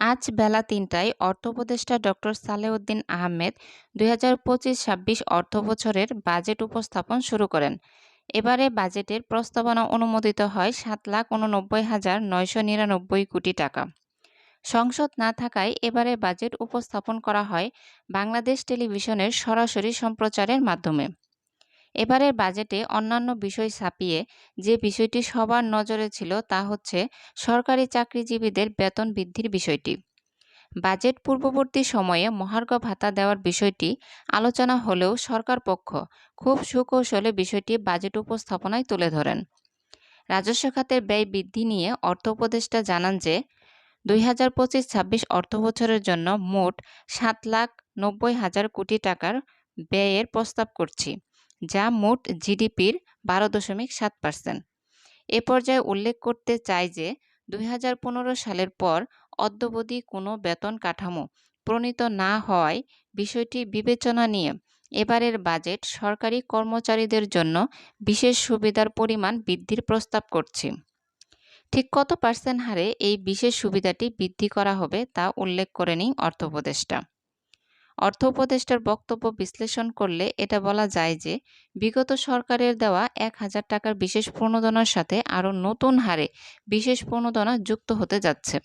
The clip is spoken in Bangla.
আজ বেলা তিনটায় অর্থ উপদেষ্টা ডক্টর সালেউদ্দিন আহমেদ দুই হাজার পঁচিশ ছাব্বিশ অর্থবছরের বাজেট উপস্থাপন শুরু করেন। এবারে বাজেটের প্রস্তাবনা অনুমোদিত হয় সাত লাখ উননব্বই হাজার নয়শো নিরানব্বই কোটি টাকা। সংসদ না থাকায় এবারে বাজেট উপস্থাপন করা হয় বাংলাদেশ টেলিভিশনের সরাসরি সম্প্রচারের মাধ্যমে। এবারের বাজেটে অন্যান্য বিষয় ছাপিয়ে যে বিষয়টি সবার নজরে ছিল তা হচ্ছে সরকারি চাকরিজীবীদের বেতন বৃদ্ধির বিষয়টি। বাজেট পূর্ববর্তী সময়ে মহার্ঘ ভাতা দেওয়ার বিষয়টি আলোচনা হলেও সরকার পক্ষ খুব সুকৌশলে বিষয়টি বাজেট উপস্থাপনায় তুলে ধরেন। রাজস্ব খাতের ব্যয় বৃদ্ধি নিয়ে অর্থ উপদেষ্টা জানান যে, দুই হাজার পঁচিশ ছাব্বিশ অর্থবছরের জন্য মোট সাত লাখ নব্বই হাজার কোটি টাকার ব্যয়ের প্রস্তাব করছি। যা মোট জিডিপির বারো দশমিক সাত পার্সেন্ট। এ পর্যায়ে উল্লেখ করতে চাই যে দু হাজার পনেরো সালের পর অদ্যবধি কোনো বেতন কাঠামো প্রণীত না হওয়ায় বিষয়টি বিবেচনা নিয়ে এবারের বাজেট সরকারি কর্মচারীদের জন্য বিশেষ সুবিধার পরিমাণ বৃদ্ধির প্রস্তাব করছি। ঠিক কত পার্সেন্ট হারে এই বিশেষ সুবিধাটি বৃদ্ধি করা হবে তা উল্লেখ করে নিই অর্থ উপদেষ্টা। অর্থ উপদেষ্টার বক্তব্য বিশ্লেষণ করলে এটা বলা যায় যে, বিগত সরকারের দেওয়া এক হাজার টাকার বিশেষ প্রণোদনার সাথে আরও নতুন হারে বিশেষ প্রণোদনা যুক্ত হতে যাচ্ছে।